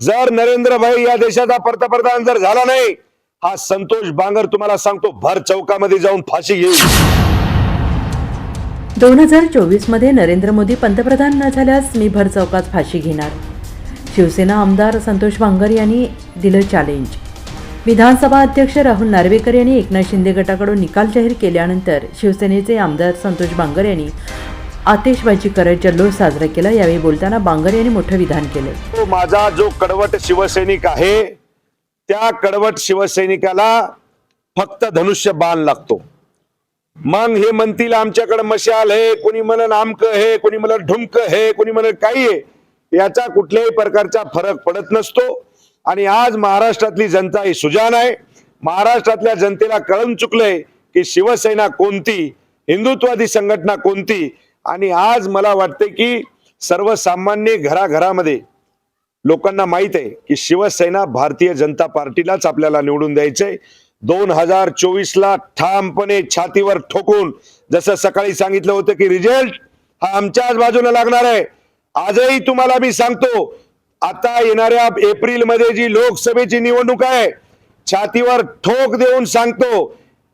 जर नरेंद्र भाई या देशाचा पंतप्रधान जर झाला नाही हा संतोष बांगर तुम्हाला सांगतो भर चौकामध्ये जाऊन फाशी घेईल. दोन हजार चोवीसमध्ये नरेंद्र मोदी पंतप्रधान न झाल्यास मी भर चौकात फाशी घेणार. शिवसेना आमदार संतोष बांगर यांनी दिलं चॅलेंज विधानसभा अध्यक्ष राहुल नार्वेकर यांनी एकनाथ शिंदे गटाकडून निकाल जाहीर केल्यानंतर शिवसेनेचे आमदार संतोष बांगर यांनी आतिषबाजी करत जल्लोष साजरा केला. यावेळी बोलताना बांगर यांनी मोठं विधान केलं. तो माझा जो कडवट शिवसैनिक आहे त्या कडवट शिवसैनिकाला फक्त धनुष्य बाण लागतो. मग हे म्हणतील आमच्याकडे मशाल हे कोणी म्हणन आमक हे कोणी म्हणत ढुमक हे कोणी म्हणत काही आहे. याचा कुठल्याही प्रकारचा फरक पडत नसतो. आणि आज महाराष्ट्रातली जनता ही सुजान आहे. महाराष्ट्रातल्या जनतेला कळून चुकलंय की शिवसेना कोणती हिंदुत्वादी संघटना कोणती आणि आज मला वाटते की सर्वसामान्य घराघरामध्ये लोकांना माहीत आहे की शिवसेना भारतीय जनता पार्टीलाच आपल्याला निवडून द्यायचंय. दोन हजार चोवीस ला ठामपणे छातीवर ठोकून जसं सकाळी सांगितलं होतं की रिझल्ट हा आमच्याच बाजूला लागणार आहे. आजही तुम्हाला मी सांगतो आता येणाऱ्या एप्रिलमध्ये जी लोकसभेची निवडणूक आहे छातीवर ठोक देऊन सांगतो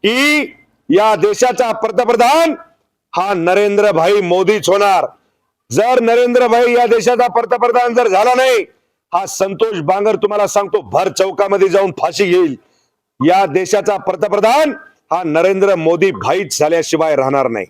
की या देशाचा पंतप्रधान हा नरेंद्र भाई मोदीच होणार. जर नरेंद्र भाई या देशाचा पंतप्रधान जर झाला नाही हा संतोष बांगर तुम्हाला सांगतो भर चौकामध्ये जाऊन फाशी घेईल. या देशाचा पंतप्रधान हा नरेंद्र मोदी भाईच झाल्याशिवाय राहणार नाही.